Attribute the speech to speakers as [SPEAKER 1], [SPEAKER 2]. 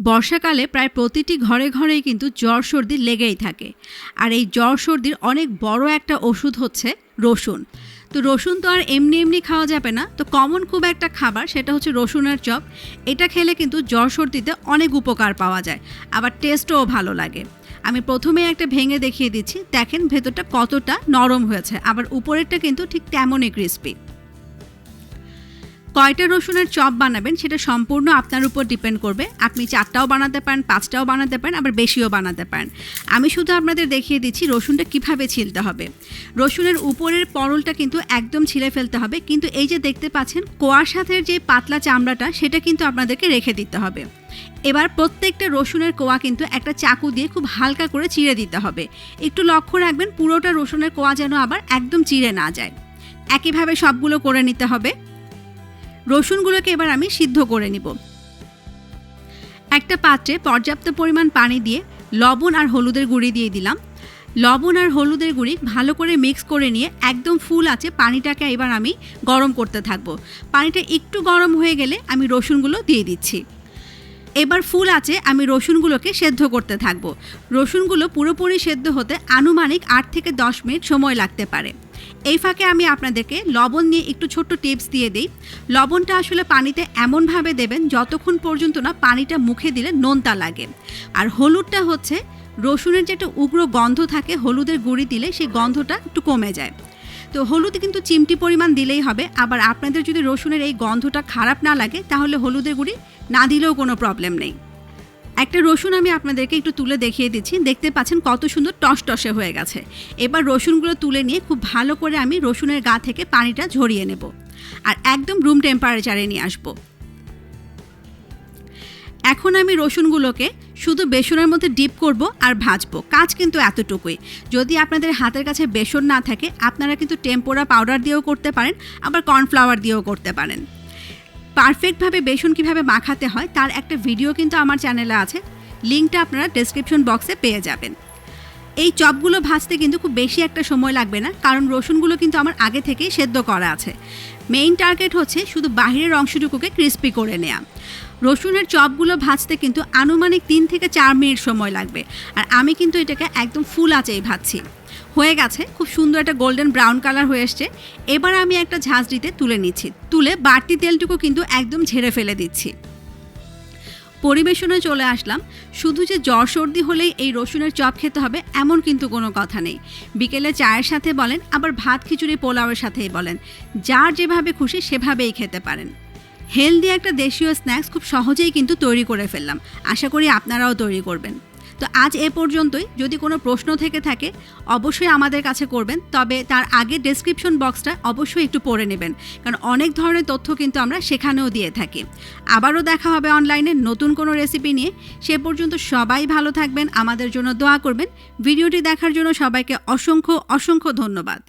[SPEAKER 1] বর্ষাকালে প্রায় প্রতিটি ঘরে ঘরেই কিন্তু জ্বর সর্দি লেগেই থাকে। আর এই জ্বর সর্দির অনেক বড় একটা ওষুধ হচ্ছে রসুন। তো রসুন তো আর এমনি এমনি খাওয়া যাবে না। তো কমন খুব একটা খাবার সেটা হচ্ছে রসুনের চপ। এটা খেলে কিন্তু জ্বর সর্দিতে অনেক উপকার পাওয়া যায়। আবার টেস্টও ভালো লাগে। আমি প্রথমে একটা ভেঙে দেখিয়ে দিচ্ছি। দেখেন ভেতরটা কতটা নরম হয়েছে। আবার উপরেরটা কিন্তু ঠিক তেমনই ক্রিস্পি কয়টা রসুনের চপ বানাবেন সেটা সম্পূর্ণ আপনার উপর ডিপেন্ড করবে। আপনি চারটাও বানাতে পারেন, পাঁচটাও বানাতে পারেন, আবার বেশিও বানাতে পারেন। আমি শুধু আপনাদের দেখিয়ে দিচ্ছি রসুনটা কীভাবে ছিলতে হবে। রসুনের উপরের পরলটা কিন্তু একদম ছিলে ফেলতে হবে, কিন্তু এই যে দেখতে পাচ্ছেন, কোয়ার সাথে যে পাতলা চামড়াটা, সেটা কিন্তু আপনাদেরকে রেখে দিতে হবে। এবার প্রত্যেকটা রসুনের কোয়া কিন্তু একটা চাকু দিয়ে খুব হালকা করে চিড়ে দিতে হবে। একটু লক্ষ্য রাখবেন, পুরোটা রসুনের কোয়া যেন আবার একদম চিড়ে না যায়। একইভাবে সবগুলো করে নিতে হবে। রসুনগুলোকে এবার আমি সিদ্ধ করে নিব। একটা পাত্রে পর্যাপ্ত পরিমাণ পানি দিয়ে লবণ আর হলুদের গুঁড়ি দিয়ে দিলাম। লবণ আর হলুদের গুঁড়ি ভালো করে মিক্স করে নিয়ে একদম ফুল আছে, পানিটাকে এবার আমি গরম করতে থাকব। পানিটা একটু গরম হয়ে গেলে আমি রসুনগুলো দিয়ে দিচ্ছি। এবার ফুল আছে, আমি রসুনগুলোকে সেদ্ধ করতে থাকব। রসুনগুলো পুরোপুরি সেদ্ধ হতে আনুমানিক আট থেকে দশ মিনিট সময় লাগতে পারে। এই ফাঁকে আমি আপনাদেরকে লবণ নিয়ে একটু ছোট্ট টিপস দিয়ে দিই। লবণটা আসলে পানিতে এমনভাবে দেবেন যতক্ষণ পর্যন্ত না পানিটা মুখে দিলে নোনতা লাগে। আর হলুদটা হচ্ছে রসুনের যে একটা উগ্র গন্ধ থাকে, হলুদের গুঁড়ি দিলে সেই গন্ধটা একটু কমে যায়। তো হলুদ কিন্তু চিমটি পরিমাণ দিলেই হবে। আবার আপনাদের যদি রসুনের এই গন্ধটা খারাপ না লাগে, তাহলে হলুদের গুঁড়ি না দিলেও কোনো প্রবলেম নেই। একটা রসুন আমি আপনাদেরকে একটু তুলে দেখিয়ে দিচ্ছি। দেখতে পাচ্ছেন কত সুন্দর টসটসে হয়ে গেছে। এবার রসুনগুলো তুলে নিয়ে খুব ভালো করে আমি রসুনের গা থেকে পানিটা ঝরিয়ে নেব। আর একদম রুম টেম্পারেচারে নিয়ে আসব। এখন আমি রসুনগুলোকে শুধু বেসনের মধ্যে ডিপ করব আর ভাজবো। কাজ কিন্তু এতটুকুই। যদি আপনাদের হাতের কাছে বেসন না থাকে, আপনারা কিন্তু টেম্পোরা পাউডার দিয়েও করতে পারেন, আবার কর্নফ্লাওয়ার দিয়েও করতে পারেন। পারফেক্টভাবে বেসন কীভাবে মাখাতে হয় তার একটা ভিডিও কিন্তু আমার চ্যানেলে আছে। লিঙ্কটা আপনারা ডেসক্রিপশন বক্সে পেয়ে যাবেন। এই চপগুলো ভাজতে কিন্তু খুব বেশি একটা সময় লাগবে না, কারণ রসুনগুলো কিন্তু আমার আগে থেকেই সেদ্ধ করা আছে। মেইন টার্গেট হচ্ছে শুধু বাহিরের অংশটুকুকে ক্রিস্পি করে নেওয়া রসুনের চপগুলো ভাজতে কিন্তু আনুমানিক তিন থেকে চার মিনিট সময় লাগবে, আর আমি কিন্তু এটাকে একদম ফুল আঁচেই ভাজছি। হয়ে গেছে, খুব সুন্দর একটা গোল্ডেন ব্রাউন কালার হয়ে এসছে। এবার আমি একটা ঝাঁঝরিতে তুলে নিচ্ছি। তুলে বাড়তি তেলটুকু কিন্তু একদম ঝেড়ে ফেলে দিচ্ছি। পরিবেশনে চলে আসলাম। শুধু যে জ্বর সর্দি হলেই এই রসুনের চপ খেতে হবে, এমন কিন্তু কোনো কথা নেই। বিকেলে চায়ের সাথে বলেন, আবার ভাত খিচুড়ি পোলাওয়ের সাথেই বলেন। যার যেভাবে খুশি সেভাবেই খেতে পারেন। হেলদি একটা দেশীয় স্ন্যাক্স খুব সহজেই কিন্তু তৈরি করে ফেললাম। আশা করি আপনারাও তৈরি করবেন। তো আজ এ পর্যন্তই। যদি কোনো প্রশ্ন থেকে থাকে, অবশ্যই আমাদের কাছে করবেন, তবে তার আগে ডেসক্রিপশন বক্সটা অবশ্যই একটু পড়ে নেবেন, কারণ অনেক ধরনের তথ্য কিন্তু আমরা সেখানেও দিয়ে থাকি। আবারও দেখা হবে অনলাইনে নতুন কোনো রেসিপি নিয়ে। সে পর্যন্ত সবাই ভালো থাকবেন, আমাদের জন্য দোয়া করবেন। ভিডিওটি দেখার জন্য সবাইকে অসংখ্য অসংখ্য ধন্যবাদ।